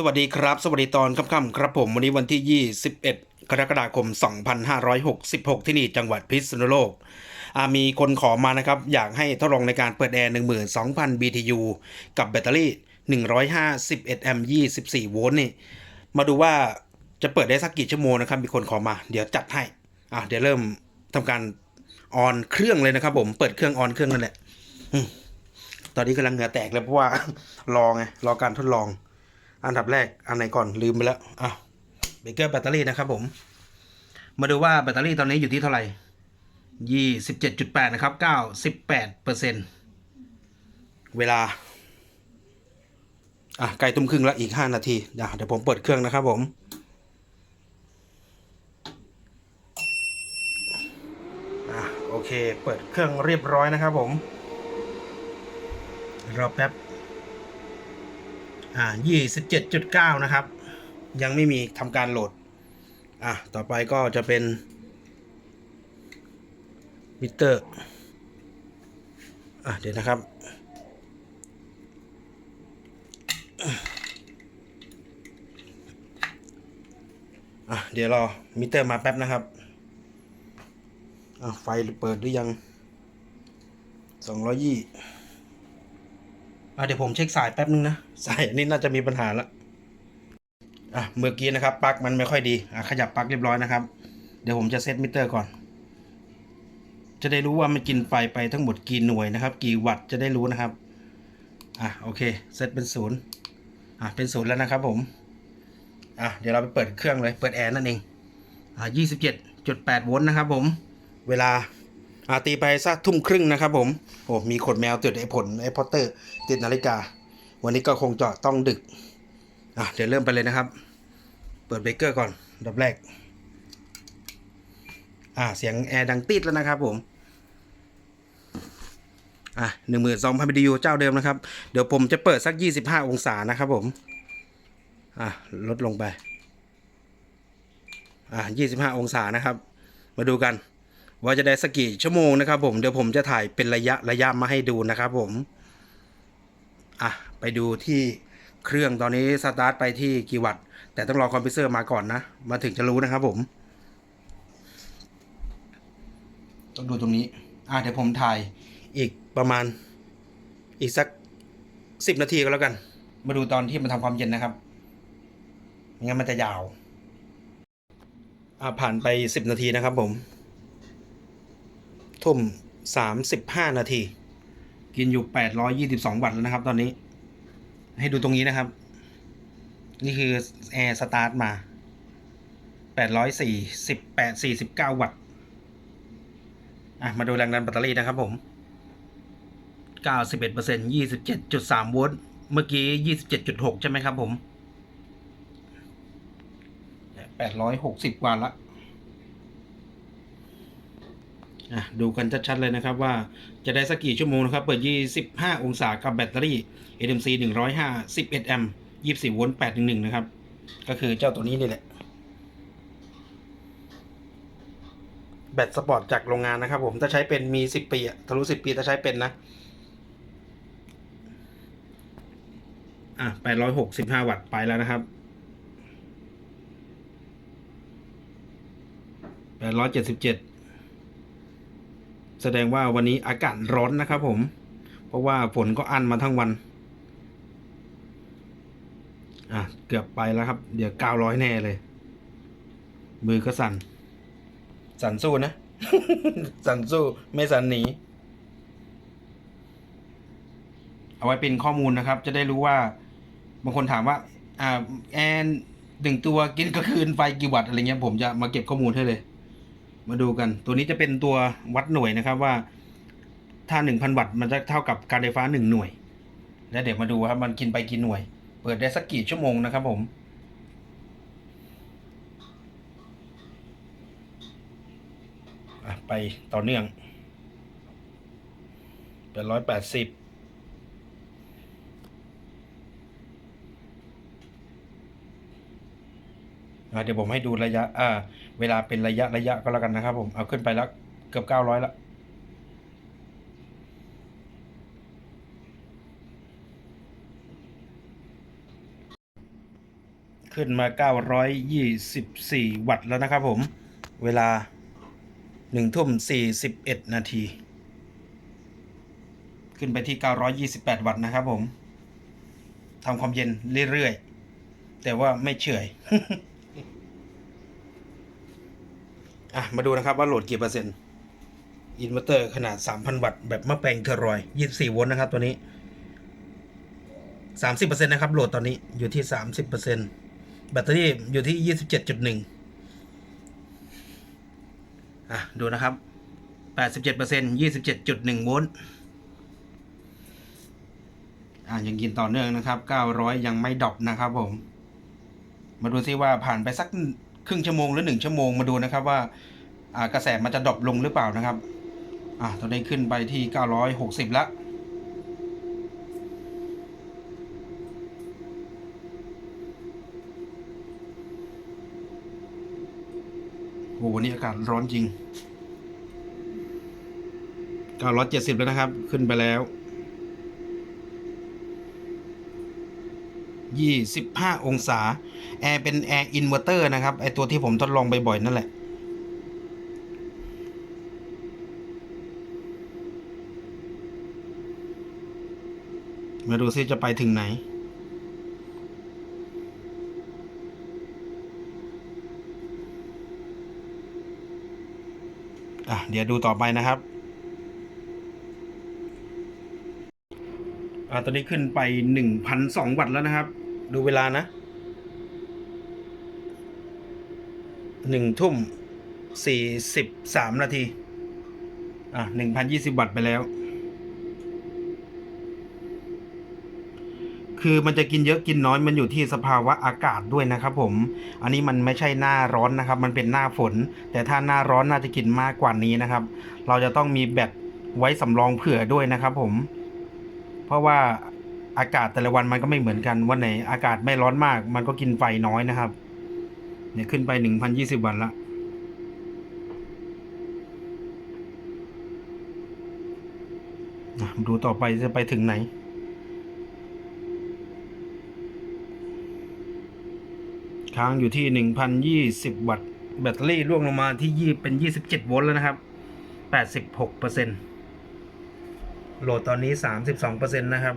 สวัสดีครับ สวัสดีตอนค่ำๆครับผมวันนี้วันที่ 21 กรกฎาคม 2566 ที่นี่จังหวัดพิษณุโลก มีคนขอมานะครับ อยากให้ทดลองในการเปิดแอร์ 12,000 BTU กับแบตเตอรี่ 151 แอมป์ 24 โวลต์นี่ มาดูว่าจะเปิดได้สักกี่ชั่วโมงนะครับ มีคนขอมา เดี๋ยวจัดให้ อะเดี๋ยวเริ่มทำการออนเครื่องเลยนะครับ ผมเปิดเครื่องออนเครื่องนั่นแหละตอนนี้กำลังเหงื่อแตกเลยเพราะว่ารอไงรอการทดลอง อันดับแรกอันไหนก่อนลืมไปแล้วอ้าวเบเกอร์แบตเตอรี่นะครับผม มาดูว่าแบตเตอรี่ตอนนี้อยู่ที่เท่าไหร่ยี่สิบเจ็ดจุดแปดนะครับเก้าสิบแปดเปอร์เซ็นเวลา อะใกล้ตุ้มครึ่งแล้วอีกห้านาทีเดี๋ยวเดี๋ยวผมเปิดเครื่องนะครับผมอะโอเค เปิดเครื่องเรียบร้อยนะครับผม รอแป๊บ อ่ายี่สิบเจ็ดจุดเก้านะครับ ยังไม่มีทำการโหลด อะ ต่อไปก็จะเป็นมิเตอร์ อะ เดี๋ยวนะครับ อะ เดี๋ยวรอมิเตอร์มาแป๊บนะครับ อะ ไฟเปิดหรือยังสองร้อยยี่ อะเดี๋ยวผมเช็คสายแป๊บนึงนะ สายอันนี้น่าจะมีปัญหาละอะเมื่อกี้นะครับปลั๊กมันไม่ค่อยดีอะขยับปลั๊กเรียบร้อยนะครับ เดี๋ยวผมจะเซตมิเตอร์ก่อน จะได้รู้ว่ามันกินไฟไปทั้งหมดกี่หน่วยนะครับ กี่วัตต์จะได้รู้นะครับอะโอเคเซตเป็นศูนย์อะเป็นศูนย์แล้วนะครับผมอะเดี๋ยวเราไปเปิดเครื่องเลยเปิดแอร์นั่นเองอะยี่สิบเจ็ดจุดแปดโวลต์นะครับผม เวลา อาตีไปสักทุ่มครึ่งนะครับผม โอ้ มีขนแมวติดไอ้ผลไอ้พอตเตอร์ ติดนาฬิกา วันนี้ก็คงจะต้องดึก อะ เดี๋ยวเริ่มไปเลยนะครับ เปิดเบรกเกอร์ก่อนดับแรก อะ เสียงแอร์ดังติดแล้วนะครับผมอะหนึ่งหมื่นสองพันบิยูเจ้าเดิมนะครับ เดี๋ยวผมจะเปิดสักยี่สิบห้าองศานะครับผม อะ ลดลงไป อะยี่สิบห้าองศานะครับ มาดูกัน ว่าจะได้สักกี่ชั่วโมงนะครับผมเดี๋ยวผมจะถ่ายเป็นระยะระยะมาให้ดูนะครับผมอะไปดูที่เครื่องตอนนี้สตาร์ทไปที่กี่วัตต์แต่ต้องรอคอมพิวเซอร์มาก่อนนะ มาถึงจะรู้นะครับผม ต้องดูตรงนี้ อะเดี๋ยวผมถ่ายอีกประมาณอีกสักสิบนาทีก็แล้วกัน มาดูตอนที่มันทำความเย็นนะครับงั้นมันจะยาว อะผ่านไปสิบนาทีนะครับผม ทุ่มสามสิบห้านาที กินอยู่แปดร้อยยี่สิบสองวัตต์แล้วนะครับ ตอนนี้ ให้ดูตรงนี้นะครับ นี่คือแอร์สตาร์ทมาแปดร้อยสี่สิบแปดสี่สิบเก้าวัตต์อะ มาดูแรงดันแบตเตอรี่นะครับผมเก้าสิบเอ็ดเปอร์เซ็นยี่สิบเจ็ดจุดสามโวลต์เมื่อกี้ยี่สิบเจ็ดจุดหกใช่ไหมครับผมแปดร้อยหกสิบว่าละ อะ ดูกันชัดๆเลยนะครับว่าจะได้สักกี่ชั่วโมงนะครับ เปิด 25 องศากับแบตเตอรี่ NMC 105 11แอมป์24 โวลต์ 811 นะครับ ก็คือเจ้าตัวนี้นี่แหละ แบตสปอร์ตจากโรงงานนะครับผมถ้าใช้เป็นมี 10 ปีทะลุ 10 ปีถ้าใช้เป็นนะ อะ865 วัตต์ไปแล้วนะครับ877 แสดงว่าวันนี้อากาศร้อนนะครับผม เพราะว่าฝนก็อั้นมาทั้งวัน อะ เกือบไปแล้วครับ เดี๋ยวเก้าร้อยแน่เลย มือก็สั่น สั่นสู้นะ สั่นสู้ไม่สั่นหนี เอาไว้เป็นข้อมูลนะครับ จะได้รู้ว่า บางคนถามว่า อ่า แอนหนึ่งตัวกินก็คืนไฟกี่วัตต์อะไรเงี้ย ผมจะมาเก็บข้อมูลให้เลย มาดูกัน ตัวนี้จะเป็นตัววัดหน่วยนะครับว่า ถ้าหนึ่งพันวัตต์มันจะเท่ากับการไฟฟ้าหนึ่งหน่วย แล้วเดี๋ยวมาดูครับมันกินไปกี่หน่วย เปิดได้สักกี่ชั่วโมงนะครับผมไปต่อเนื่องเป็นร้อยแปดสิบ อะ เดี๋ยวผมให้ดูระยะอ่าเวลาเป็นระยะระยะก็แล้วกันนะครับ ผมเอาขึ้นไปแล้วเกือบเก้าร้อยละขึ้นมา 924 วัตต์แล้วนะครับผม เวลา1ทุ่ม41 นาที ขึ้นไปที่ 928 วัตต์นะครับผม ทำความเย็นเรื่อยๆ แต่ว่าไม่เฉอย อะ มาดูนะครับว่าโหลดกี่เปอร์เซ็นต์ อินเวอร์เตอร์ขนาด 3,000 วัตต์แบบมะแปลงเทอรอย24โวลต์นะครับตัวนี้ 30%นะครับโหลดตอนนี้อยู่ที่ 30%แบตเตอรี่อยู่ที่ 27.1 อะ ดูนะครับ 87% 27.1 โวลต์อะยังกินต่อเนื่องนะครับ 900 ยังไม่ดรอปนะครับผม มาดูซิว่าผ่านไปสัก ครึ่งชั่วโมงหรือหนึ่งชั่วโมงมาดูนะครับว่าากระแสมันจะดรอปลงหรือเปล่านะครับอะตอนนี้ขึ้นไปที่ 960 แล้วโหวันนี้อากาศร้อนจริง 970 แล้วนะครับ ขึ้นไปแล้ว 25 องศา แอร์เป็นแอร์อินเวอร์เตอร์นะครับ ไอตัวที่ผมทดลองบ่อยๆนั่นแหละ มาดูซิจะไปถึงไหนอะเดี๋ยวดูต่อไปนะครับอ่าตอนนี้ขึ้นไปหนึ่งพันสองวัตต์แล้วนะครับ ดูเวลานะหนึ่งทุ่มสี่สิบสามนาที อะหนึ่งพันยี่สิบวัตต์ไปแล้ว คือมันจะกินเยอะกินน้อยมันอยู่ที่สภาวะอากาศด้วยนะครับผม อันนี้มันไม่ใช่หน้าร้อนนะครับ มันเป็นหน้าฝน แต่ถ้าหน้าร้อนน่าจะกินมากกว่านี้นะครับ เราจะต้องมีแบตไว้สำรองเผื่อด้วยนะครับผม เพราะว่า อากาศแต่ละวันมันก็ไม่เหมือนกัน วันไหนอากาศไม่ร้อนมาก มันก็กินไฟน้อยนะครับ เนี่ยขึ้นไปหนึ่งพันยี่สิบวันละอะดูต่อไปจะไปถึงไหน ค้างอยู่ที่หนึ่งพันยี่สิบวัตต์ แบตเตอรี่ร่วงลงมาที่ยี่เป็นยี่สิบเจ็ดโวลต์แล้วนะครับแปดสิบหกเปอร์เซ็นต์โหลดตอนนี้สามสิบสองเปอร์เซ็นต์นะครับ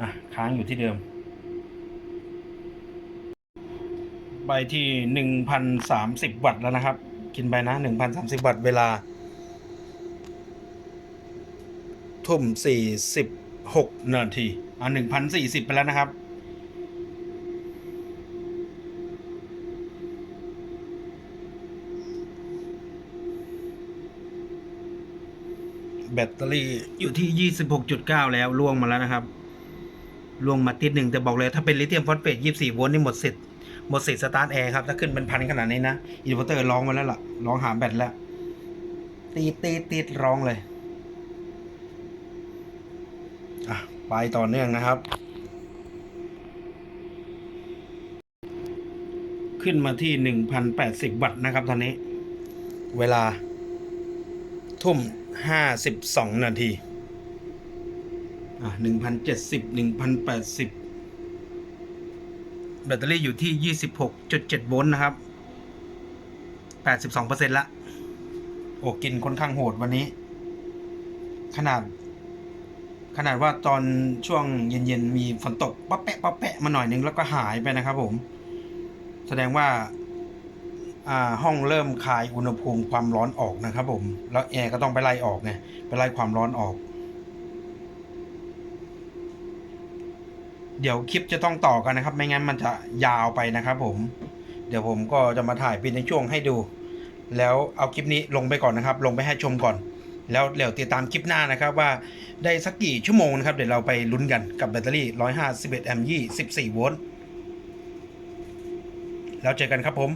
อะ ค้างอยู่ที่เดิมไปที่หนึ่งพันสามสิบวัตต์แล้วนะครับ กินไปนะหนึ่งพันสามสิบวัตต์เวลา ทุ่มสี่สิบหกนาทีอ่าหนึ่งพันสี่สิบไปแล้วนะครับแบตเตอรี่อยู่ที่ 26.9 แล้วล่วงมาแล้วนะครับ ล่วงมาติดหนึ่งแต่บอกเลยถ้าเป็นลิเธียมฟอสเฟต24 โวลต์นี่หมดสิทธิ์หมดสิทธิ์สตาร์ทแอร์ครับ ถ้าขึ้นเป็นพันขนาดนี้นะอินเวอร์เตอร์ร้องมาแล้วล่ะร้องหาแบตแล้ว ตีตีตีร้องเลยอะไปต่อเนื่องนะครับ ขึ้นมาที่ 1,080 วัตต์นะครับตอนนี้ เวลาทุ่มห้าสิบสองนาที อะหนึ่งพันเจ็ดสิบหนึ่งพันแปดสิบแบตเตอรี่อยู่ที่ยี่สิบหกจุดเจ็ดโวลต์นะครับแปดสิบสองเปอร์เซ็นต์ละ โอ้กินค่อนข้างโหดวันนี้ ขนาด ขนาดว่าตอนช่วงเย็นๆ มีฝนตกปะแปะปะแปะมาหน่อยนึงแล้วก็หายไปนะครับผม แสดงว่าอ่าห้องเริ่มคายอุณหภูมิความร้อนออกนะครับผม แล้วแอร์ก็ต้องไปไล่ออกไง ไปไล่ความร้อนออก เดี๋ยวคลิปจะต้องต่อกันนะครับ ไม่งั้นมันจะยาวไปนะครับผม เดี๋ยวผมก็จะมาถ่ายเป็นในช่วงให้ดู แล้วเอาคลิปนี้ลงไปก่อนนะครับ ลงไปให้ชมก่อน แล้วเดี๋ยวติดตามคลิปหน้านะครับว่าได้สักกี่ชั่วโมงนะครับ เดี๋ยวเราไปลุ้นกันกับแบตเตอรี่ 151แอมป์24 โวลต์ แล้วเจอกันครับผม